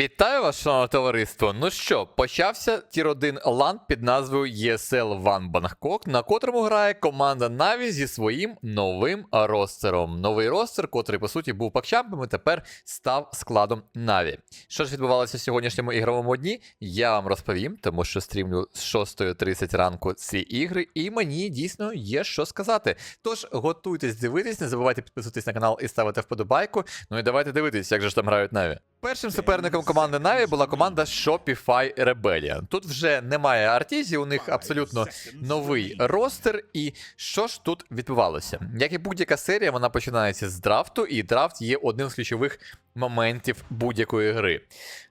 Вітаю вас, шановне товариство. Ну що, почався тір 1 лан під назвою ESL One Bangkok, на котрому грає команда Na'Vi зі своїм новим ростером. Новий ростер, котрий по суті був пакчампом і тепер став складом Na'Vi. Що ж відбувалося в сьогоднішньому ігровому дні, я вам розповім, тому що стрімлю з 6.30 ранку ці ігри, і мені дійсно є що сказати. Тож готуйтесь дивитись, не забувайте підписуватись на канал і ставити вподобайку. Ну і давайте дивитись, як же ж там грають Na'Vi. Першим суперником команди Na'Vi була команда Shopify Rebellion. Тут вже немає Артізі, у них абсолютно новий ростер. І що ж тут відбувалося? Як і будь-яка серія, вона починається з драфту, і драфт є одним з ключових моментів будь-якої гри.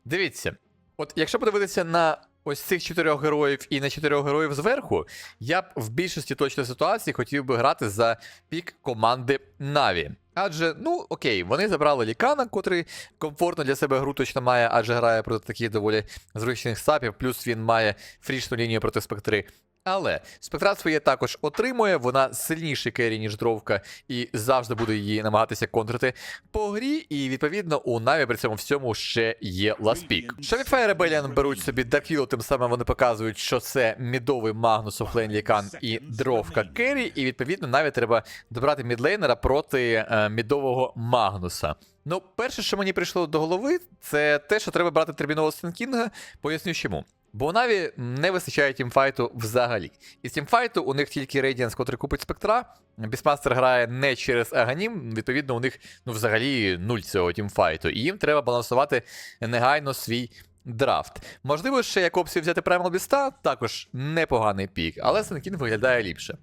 Дивіться, от якщо подивитися на ось цих чотирьох героїв і на чотирьох героїв зверху, я б в більшості точно ситуацій хотів би грати за пік команди Наві. Адже, ну окей, вони забрали Лікана, котрий комфортно для себе гру точно має, адже грає проти таких доволі зручних сапів, плюс він має фрішну лінію проти спектри. Але спектра своє також отримує, вона сильніший керрі, ніж дровка, і завжди буде її намагатися контрити по грі. І відповідно у Наві при цьому всьому ще є ласпік. Shopify Rebellion беруть собі Darkwill, тим самим вони показують, що це мідовий Магнус офлейн Лікан і дровка керрі, і відповідно Наві треба добрати мідлейнера проти е, мідового Магнуса. Ну, перше, що мені прийшло до голови, це те, що треба брати терміново Сенкінга. Поясню чому. Бо Наві не вистачає тімфайту взагалі. І з тімфайту у них тільки Radiance, котрий купить спектра. Бісмастер грає не через Аганім, відповідно, у них ну, взагалі нуль цього тімфайту. І їм треба балансувати негайно свій драфт. Можливо, ще як опцію взяти Primal Біста, також непоганий пік, але Сенкін виглядає ліпше.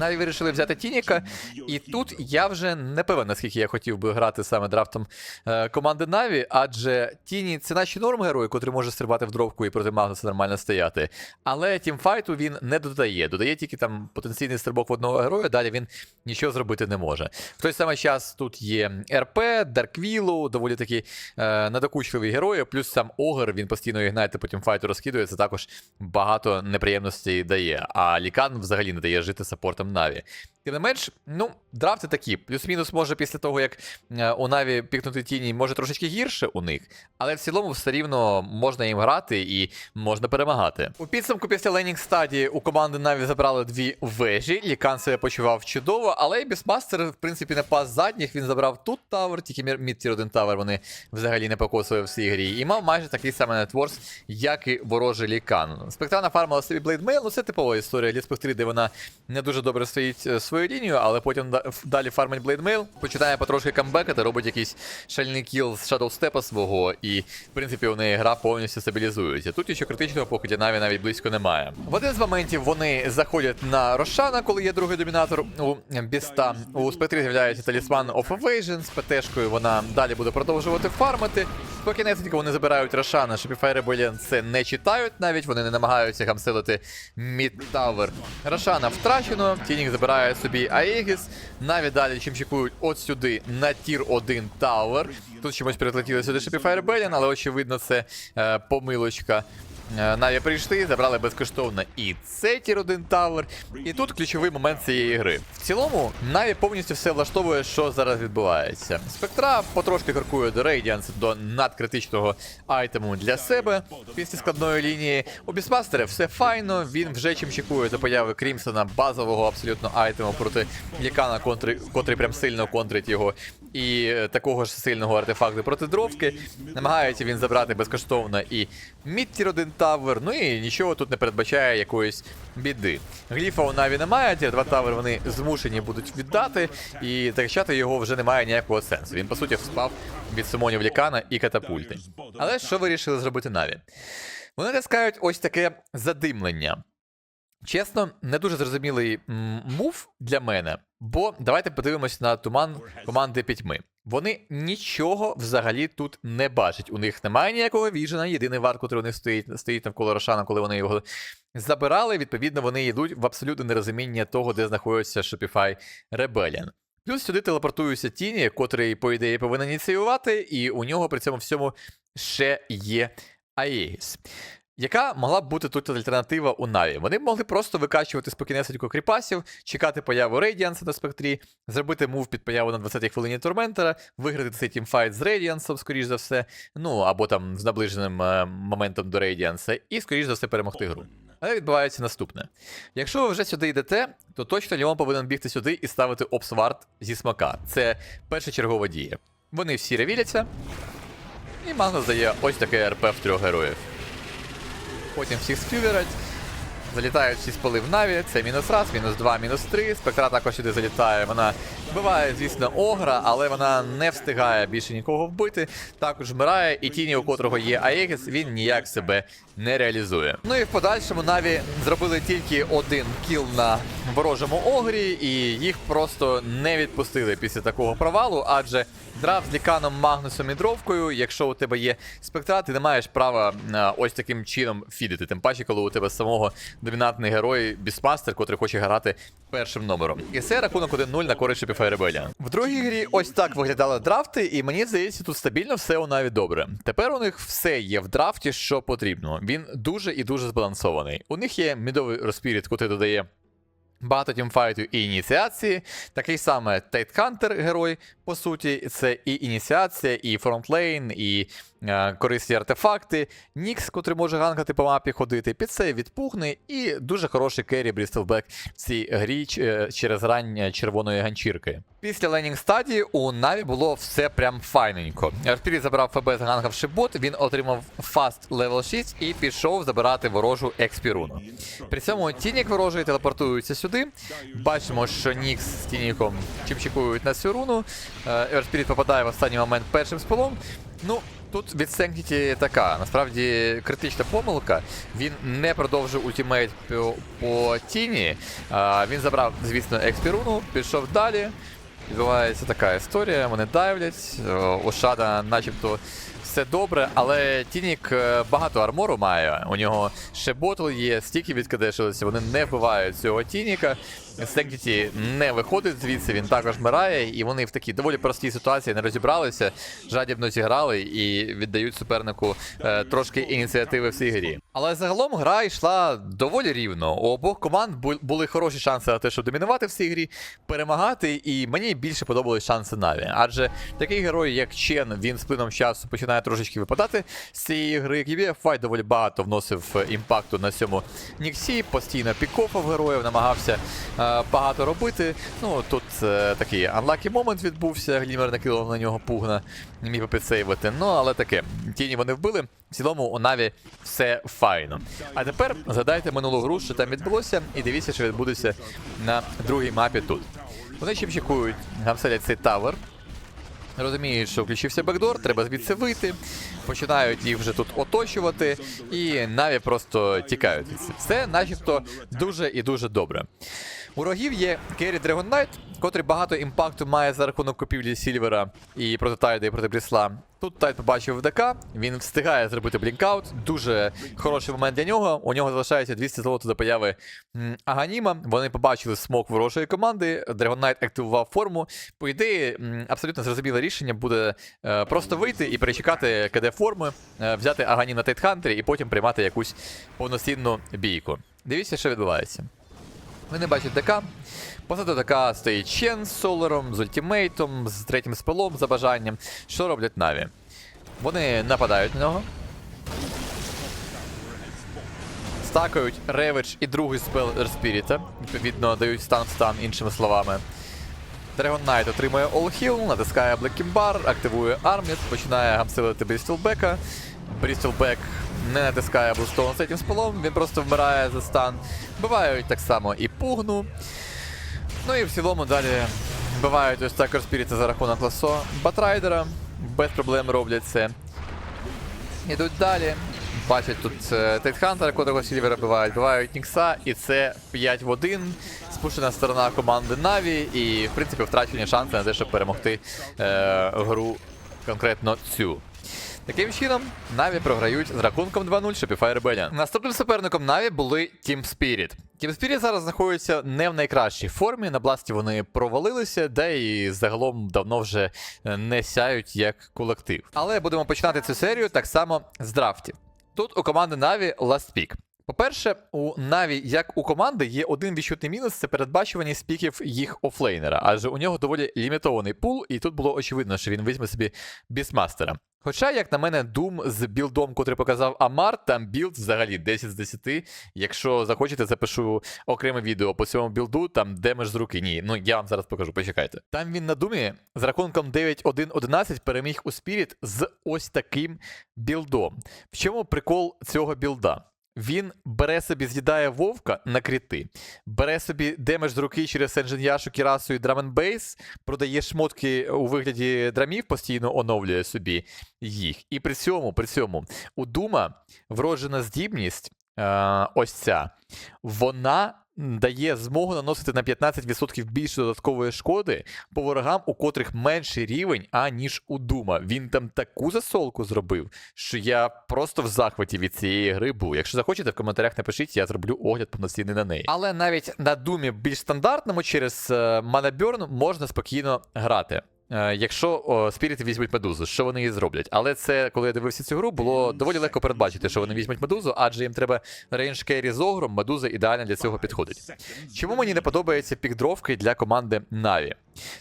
Навіть вирішили взяти Тініка, і тут я вже не певен, наскільки я хотів би грати саме драфтом е, команди Наві, адже Тіні це наші норм герої, котрий може стрибати в дровку і проти Магнуса нормально стояти. Але тімфайту він не додає. Додає тільки там потенційний стрибок в одного героя, далі він нічого зробити не може. В той самий час тут є РП, Дарквілу, доволі такі е, надокучливі герої, плюс сам Огр, він постійно ігнайте по тімфайту розкидує, це також багато неприємностей дає. А Лікан взагалі не дає жити саппортом Наві. Тим не менш, ну, драфти такі. Плюс-мінус може після того, як е, у Наві пікнути тіні, може трошечки гірше у них, але в цілому все рівно можна їм грати і можна перемагати. У підсумку після ленінг стадії у команди Наві забрали дві вежі. Лікан себе почував чудово, але і Бісмастер, в принципі, не пас задніх. Він забрав тут тавер, тільки мід тір 1 тавер вони взагалі не покосили в цій грі. І мав майже такий самий нетворс, як і ворожий Лікан. Спектра нафармила собі блейдмейл, ну це типова історія для спектри, де вона не дуже добре стоїть е, свою лінію, але потім далі фармить блейдмейл, починає потрошки камбекати, робить якийсь шальний кіл з Shadowstep свого, і в принципі у неї гра повністю стабілізується. Тут нічого критичного, поки для Наві навіть близько немає. В один з моментів вони заходять на Рошана, коли є другий домінатор у Біста. У спектрі з'являється талісман of Evasion з ПТшкою. Вона далі буде продовжувати фармити. Поки несенько вони забирають Рошана, Shopify Rebellion це не читають навіть, вони не намагаються гамселити мід-тавер. Рошана втрачено, Тінік забирає собі Аегіс. Навіть далі чимчикують от сюди на тір 1 Тауер. Тут чомусь перетлетіли сюди Shopify Rebellion, але очевидно це е, помилочка. Е, Наві прийшли, забрали безкоштовно і цей тір 1 тавер. І тут ключовий момент цієї гри. В цілому, Наві повністю все влаштовує, що зараз відбувається. Спектра потрошки крокує до Radiance, до надкритичного айтему для себе після складної лінії. У Бісмастера все файно, він вже чим чекує до появи Крімсона, базового абсолютно айтему проти Лікана, котрий прям сильно контрить його. І е, такого ж сильного артефакту проти дровки. Намагається він забрати безкоштовно і Мідтір 1 тавер, ну і нічого тут не передбачає якоїсь біди. Гліфа у Наві немає, ті два тавер вони змушені будуть віддати, і захищати його вже немає ніякого сенсу. Він, по суті, спав від сумонів Лікана і катапульти. Але що вирішили зробити Наві? Вони таскають ось таке задимлення. Чесно, не дуже зрозумілий мув для мене, бо давайте подивимось на туман команди пітьми. Вони нічого взагалі тут не бачать. У них немає ніякого віжена. Єдиний варт, котрий у них стоїть, стоїть навколо Рошана, коли вони його забирали. Відповідно, вони йдуть в абсолютне нерозуміння того, де знаходиться Shopify Rebellion. Плюс сюди телепортуються тіні, котрий, по ідеї, повинен ініціювати, і у нього при цьому всьому ще є Аегіс. Яка могла б бути тут альтернатива у Наві? Вони б могли просто викачувати спокійнесенько кріпасів, чекати появу Рейдіанса на спектрі, зробити мув під появу на 20-й хвилині Торментера, виграти цей тімфайт з Рейдіансом, скоріш за все, ну або там з наближеним е, моментом до Рейдіанса, і скоріш за все перемогти гру. Але відбувається наступне. Якщо ви вже сюди йдете, то точно Ліон повинен бігти сюди і ставити обсварт зі смака. Це першочергова дія. Вони всі ревіляться, і Магнус дає ось таке РП в трьох героїв. Потім всіх скюверять. Залітають всі спали в Наві, це мінус раз, мінус два, мінус три. Спектра також сюди залітає. Вона вбиває, звісно, огра, але вона не встигає більше нікого вбити. Також вмирає, і тіні, у котрого є Аегіс, він ніяк себе не реалізує. Ну і в подальшому Наві зробили тільки один кіл на ворожому огрі, і їх просто не відпустили після такого провалу, адже драв з ліканом Магнусом і дровкою, якщо у тебе є спектра, ти не маєш права ось таким чином фідити. Тим паче, коли у тебе самого домінантний герой Бісмастер, котрий хоче грати першим номером. І це рахунок 1-0 на користь Rebellion. В другій грі ось так виглядали драфти, і мені здається, тут стабільно все у Наві добре. Тепер у них все є в драфті, що потрібно. Він дуже і дуже збалансований. У них є мідовий розпіріт, куди додає. Багато тімфайту і ініціації. Такий саме Тайтхантер герой, по суті, це і ініціація, і фронтлейн, і корисні артефакти. Нікс, котрий може ганкати по мапі ходити, під це відпугне, і дуже хороший керрі Брістелбек в цій грі е, через рання червоної ганчірки. Після ленінг стадії у Наві було все прям файненько. Арпірі забрав ФБ з ганкавши бот, він отримав фаст левел 6 і пішов забирати ворожу експіруну. При цьому Тінік ворожий телепортується сюди. Бачимо, що Нікс з Тініком чимчикують на цю руну. Ерспіріт попадає в останній момент першим спалом. Ну, тут від Сенкіті така, насправді критична помилка. Він не продовжив ультимейт по, по тіні. А, він забрав, звісно, експіруну, пішов далі. Відбувається така історія, вони давлять. О, У Шада начебто все добре, але Тінік е, багато армору має. У нього ще ботл є, стільки відкадешилися, вони не вбивають цього Тініка. Сенкіті не виходить звідси, він також вмирає, і вони в такій доволі простій ситуації не розібралися, жадібно зіграли і віддають супернику е, трошки ініціативи в цій грі. Але загалом гра йшла доволі рівно. У обох команд були хороші шанси на те, щоб домінувати в цій грі, перемагати, і мені більше подобались шанси Наві. Адже такий герой, як Чен, він з плином часу починає трошечки випадати з цієї гри. Файт доволі багато вносив е, імпакту на цьому Ніксі, постійно пікофав героїв, намагався е, багато робити. Ну тут е, такий unlucky момент відбувся. Глімер накинув на нього пугна, не міг підсейвити. Ну, але таке. Тіні вони вбили. В цілому у Наві все файно. А тепер згадайте минулу гру, що там відбулося, і дивіться, що відбудеться на другій мапі тут. Вони чимчикують, гамселять цей тавер. Розуміють, що включився бекдор, треба звідси вийти. Починають їх вже тут оточувати, і Наві просто тікають. Це начебто дуже і дуже добре. У рогів є Керрі Dragon Knight, котрий багато імпакту має за рахунок купівлі Сільвера і проти Тайда, і проти Брісла. Тут Тайд побачив ДК, він встигає зробити блінкаут. Дуже хороший момент для нього. У нього залишається 200 золота до появи Аганіма. Вони побачили смок ворожої команди. Dragon Knight активував форму. По ідеї, абсолютно зрозуміле рішення буде е, просто вийти і перечекати КД форми, е, взяти Аганім на Тайтхантері і потім приймати якусь повноцінну бійку. Дивіться, що відбувається. Ви не бачите ДК. Позаду ДК стоїть Чен з Солером, з ультимейтом, з третім спелом за бажанням. Що роблять Наві? Вони нападають на нього. Стакають Ревич і другий спел Ерспіріта. Відповідно, дають стан в стан, іншими словами. Dragon Knight отримує All Heal, натискає Black Bar, активує Арміт, починає гамсилити Брістелбека. Брістелбек не натискає Блстоун з цим спалом, він просто вмирає за стан. Вбивають так само і Пугну. Ну і в цілому далі вбивають ось так Спіріта за рахунок ласо Батрайдера. Без проблем роблять це. Ідуть далі. Бачать тут е, Тайтхантера, котрого Сільвера бивають, бивають Нікса, і це 5 в 1. Спущена сторона команди Наві, і, в принципі, втрачені шанси на те, щоб перемогти е, гру конкретно цю. Таким чином, Наві програють з рахунком 2-0 Shopify Rebellion. Наступним суперником Наві були Team Spirit. Team Spirit зараз знаходяться не в найкращій формі. На бласті вони провалилися, де і загалом давно вже е, не сяють як колектив. Але будемо починати цю серію так само з драфтів. Тут у команди Наві Last Pick. По-перше, у Na'Vi, як у команди, є один відчутний мінус це передбачуваність піків їх офлейнера, адже у нього доволі лімітований пул, і тут було очевидно, що він візьме собі бісмастера. Хоча, як на мене, Doom з білдом, котрий показав Амар, там білд взагалі 10 з 10. Якщо захочете, запишу окреме відео по цьому білду, там демедж з руки. Ні, ну я вам зараз покажу, почекайте. Там він на Думі з рахунком 9-1-11 переміг у Spirit з ось таким білдом. В чому прикол цього білда? Він бере собі, з'їдає вовка на кріти, бере собі демедж з руки через Енжен'яшу, Кірасу і Драменбейс, продає шмотки у вигляді драмів, постійно оновлює собі їх. І при цьому, при цьому, у Дума вроджена здібність, е, ось ця, вона дає змогу наносити на 15% більше додаткової шкоди по ворогам, у котрих менший рівень, аніж у Дума. Він там таку засолку зробив, що я просто в захваті від цієї гри був. Якщо захочете, в коментарях напишіть, я зроблю огляд повноцінний на неї. Але навіть на Думі більш стандартному через е, Манаберн можна спокійно грати. Е, Якщо о, спіріти візьмуть медузу, що вони і зроблять? Але це, коли я дивився цю гру, було доволі легко передбачити, що вони візьмуть медузу, адже їм треба рейндж керрі з огром, медуза ідеально для цього підходить. Чому мені не подобається пікдровки для команди Na'Vi?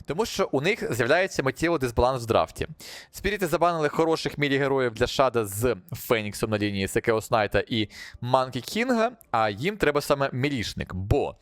Тому що у них з'являється миттєво дисбаланс в драфті. Спіріти забанили хороших мілі-героїв для Шада з Феніксом на лінії Секео Снайта і Манкі Кінга, а їм треба саме мілішник, бо.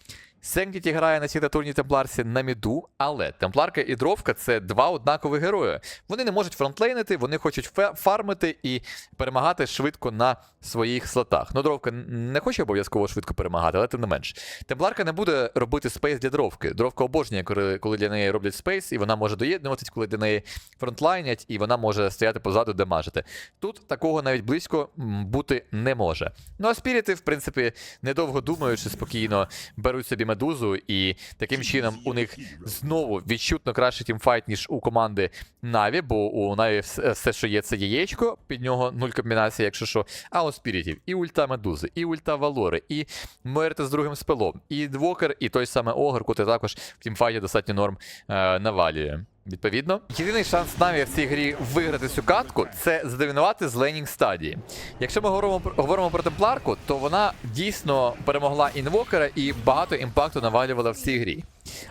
Сенкіті грає на цій натурній темпларці на міду, але темпларка і дровка це два однакові герої. Вони не можуть фронтлейнити, вони хочуть фармити і перемагати швидко на своїх слотах. Ну, дровка не хоче обов'язково швидко перемагати, але тим не менш. Темпларка не буде робити спейс для дровки. Дровка обожнює, коли для неї роблять спейс, і вона може доєднуватись, коли для неї фронтлайнять, і вона може стояти позаду, демажити. Тут такого навіть близько бути не може. Ну а спіріти, в принципі, недовго думаючи, спокійно беруть собі медузу, і таким чином у них знову відчутно краще тімфайт, ніж у команди Наві, бо у Наві все, що є, це яєчко, під нього нуль комбінацій, якщо що. А у спірітів і ульта медузи, і ульта Валори, і Мерти з другим спелом, і двокер, і той самий Огр, котрий також в тімфайті достатньо норм е, навалює. Відповідно, єдиний шанс Наві в цій грі виграти цю катку це задомінувати з лейнінг стадії. Якщо ми говоримо, говоримо про темпларку, то вона дійсно перемогла інвокера і багато імпакту навалювала в цій грі.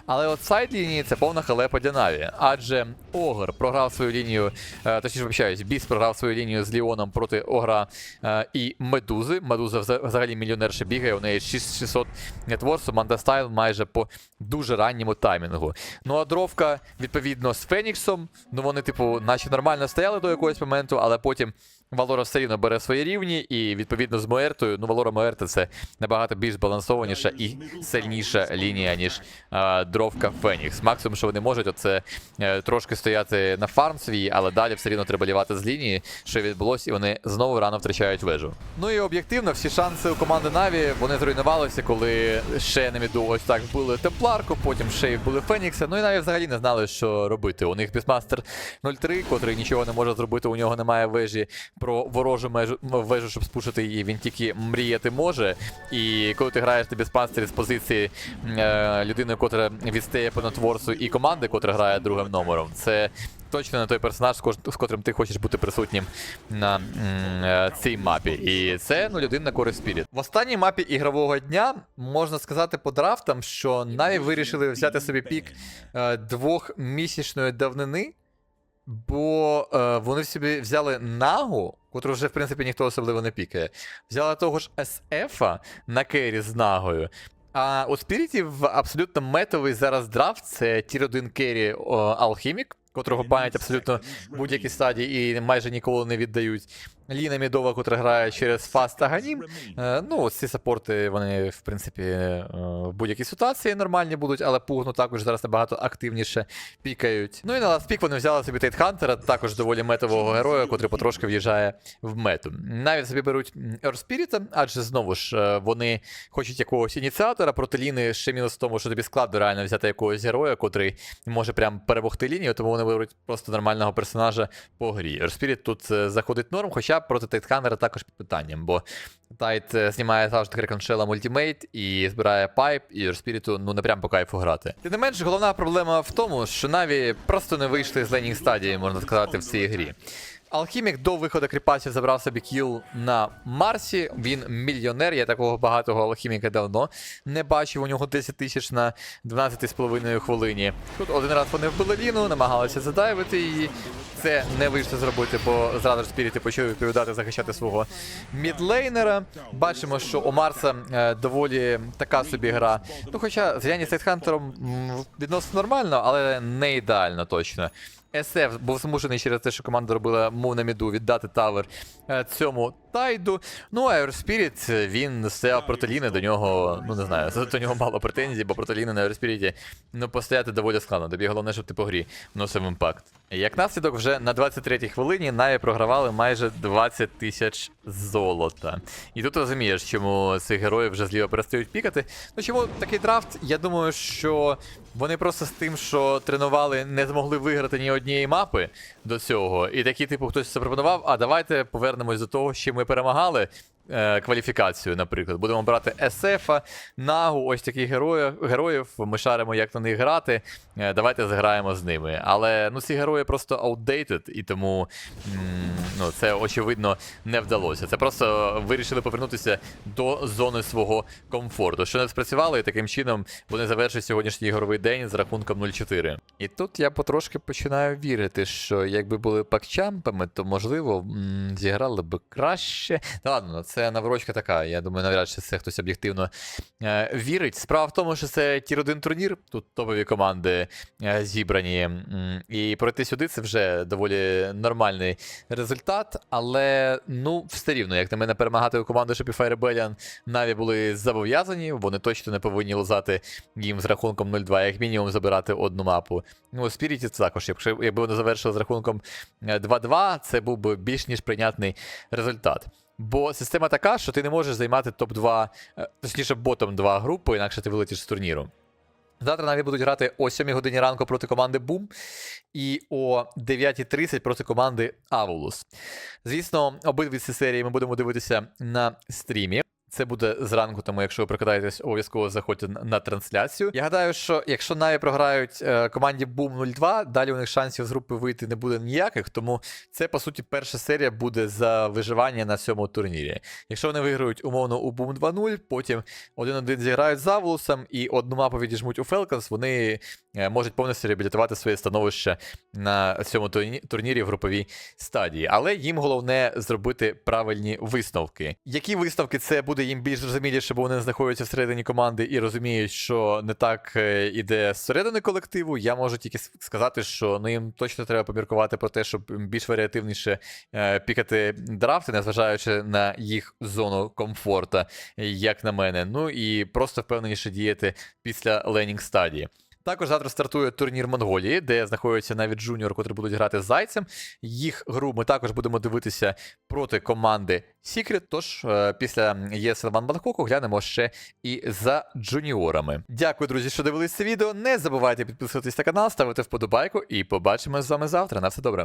Але от сайд лінії це повна халепа для Наві. Адже Огр програв свою лінію, е, точніше вибачаюсь, Біс програв свою лінію з Ліоном проти Огра е, і Медузи. Медуза взагалі мільйонерша бігає, у неї 6600 нетворсу, Манда Стайл майже по дуже ранньому таймінгу. Ну а дровка, відповідно, з Феніксом. Ну вони, типу, наче нормально стояли до якогось моменту, але потім. Валора все рівно бере свої рівні, і відповідно з Моертою, ну Валора Моерта це набагато більш збалансованіша і сильніша лінія, ніж е, дровка Фенікс. Максимум, що вони можуть, оце е, трошки стояти на фарм свій, але далі все рівно треба лівати з лінії, що відбулося, і вони знову рано втрачають вежу. Ну і об'єктивно, всі шанси у команди Наві вони зруйнувалися, коли ще на міду ось так вбили Темпларку, потім ще й вбили Фенікса. Ну і Наві взагалі не знали, що робити. У них Бісмастер 03, котрий нічого не може зробити, у нього немає вежі про ворожу межу вежу, щоб спушити її. Він тільки мріяти може. І коли ти граєш на Бісмастері з позиції е, людини, котра відстає по нетворсу, і команди, котра грає другим номером, це. Точно не той персонаж, з з котрим ти хочеш бути присутнім на е, цій мапі. І це ну, людина на користь Спіріт. В останній мапі ігрового дня можна сказати по драфтам, що Наві вирішили взяти собі пік е, двохмісячної давнини, бо е, вони собі взяли Нагу, котру вже, в принципі, ніхто особливо не пікає. Взяли того ж SF на кері з Нагою. А у Спірітів абсолютно метовий зараз драфт це тір 1 керрі Алхімік, котрого банять абсолютно будь-які стадії і майже ніколи не віддають. Ліна Мідова, котра грає через Фаст та Ганім. Е, ну, ці саппорти, вони, в принципі, е, в будь-якій ситуації нормальні будуть, але пугну також зараз набагато активніше пікають. Ну і на ластпік вони взяли собі Тайтхантера, також доволі метового героя, котрий потрошки в'їжджає в мету. Навіть собі беруть Ерспіріта, адже знову ж е, вони хочуть якогось ініціатора проти Ліни ще мінус в тому, що тобі складно реально взяти якогось героя, котрий може прям перемогти лінію, тому вони беруть просто нормального персонажа по грі. Ерспіріт тут заходить норм, хоча проти Тайтханера також під питанням, бо Тайт е, знімає завжди Креконшела мультімейт і збирає пайп, і Спіріту ну не прям по кайфу грати. Тим не менш, головна проблема в тому, що Наві просто не вийшли з лейнінг стадії, можна сказати, в цій грі. Алхімік до виходу кріпасів забрав собі кіл на Марсі. Він мільйонер. Я такого багатого алхіміка давно не бачив. У нього 10 тисяч на 12,5 хвилині. Тут один раз вони вбили Ліну, намагалися задайвити її. Це не вийшло зробити, бо зразу ж спіріти почали відповідати захищати свого мідлейнера. Бачимо, що у Марса е, доволі така собі гра. Ну, хоча з Яні Сейтхантером м, відносно нормально, але не ідеально точно. SF був змушений через те, що команда робила мов на міду віддати тавер е, цьому тайду. Ну, а Spirit, він стояв проти Ліни, до нього, ну не знаю, до нього мало претензій, бо проти Ліни на Air ну, постояти доволі складно. Тобі головне, щоб ти по грі вносив імпакт. Як наслідок, вже на 23-й хвилині Наві програвали майже 20 тисяч золота. І тут розумієш, чому цих героїв вже зліва перестають пікати. Ну чому такий драфт? Я думаю, що вони просто з тим, що тренували, не змогли виграти ні однієї мапи до цього. І такий, типу, хтось запропонував, а давайте повернемось до того, що ми перемагали. е, Кваліфікацію, наприклад, будемо брати SF, Нагу, ось таких героїв, героїв. Ми шаримо, як на них грати. е, Давайте зіграємо з ними. Але ну ці герої просто outdated, і тому м, ну, це очевидно не вдалося. Це просто вирішили повернутися до зони свого комфорту. Що не спрацювали, і таким чином вони завершують сьогоднішній ігровий день з рахунком 0-4. І тут я потрошки починаю вірити, що якби були пакчампами, то можливо зіграли б краще. Та ладно, ну, це наврочка така. Я думаю, навряд чи це хтось об'єктивно е, вірить. Справа в тому, що це тір 1 турнір. Тут топові команди е, зібрані. І пройти сюди це вже доволі нормальний результат. Але ну, все рівно, як на мене, перемагати у команду Shopify Rebellion Наві були зобов'язані, вони точно не повинні лизати їм з рахунком 0-2, як мінімум забирати одну мапу. Ну, у Спіріті це також, якщо якби вони завершили з рахунком е, 2-2, це був би більш ніж прийнятний результат. Бо система така, що ти не можеш займати топ-2, е, точніше, ботом 2 групи, інакше ти вилетиш з турніру. Завтра навіть будуть грати о 7 годині ранку проти команди Бум і о 9.30 проти команди Авулус. Звісно, обидві ці серії ми будемо дивитися на стрімі. Це буде зранку, тому якщо ви прокидаєтесь, обов'язково заходьте на, трансляцію. Я гадаю, що якщо Наві програють е, команді Boom 02, далі у них шансів з групи вийти не буде ніяких, тому це по суті перша серія буде за виживання на цьому турнірі. Якщо вони виграють умовно у Boom 2-0, потім 1-1 зіграють з Авулусом і одну мапу відіжмуть у Falcons, вони е, можуть повністю реабілітувати своє становище на цьому турнірі в груповій стадії. Але їм головне зробити правильні висновки. Які висновки це буде їм більш зрозуміліше, бо вони знаходяться всередині команди і розуміють, що не так е, іде зсередини колективу. Я можу тільки сказати, що ну їм точно треба поміркувати про те, щоб більш варіативніше е, пікати драфти, незважаючи на їх зону комфорта, як на мене. Ну і просто впевненіше діяти після ленінг стадії. Також завтра стартує турнір Монголії, де знаходяться навіть джуніор, котрі будуть грати з зайцем. Їх гру ми також будемо дивитися проти команди Secret. Тож е, після One Бангкоку глянемо ще і за джуніорами. Дякую, друзі, що дивились це відео. Не забувайте підписуватись на канал, ставити вподобайку і побачимось з вами завтра. На все добре.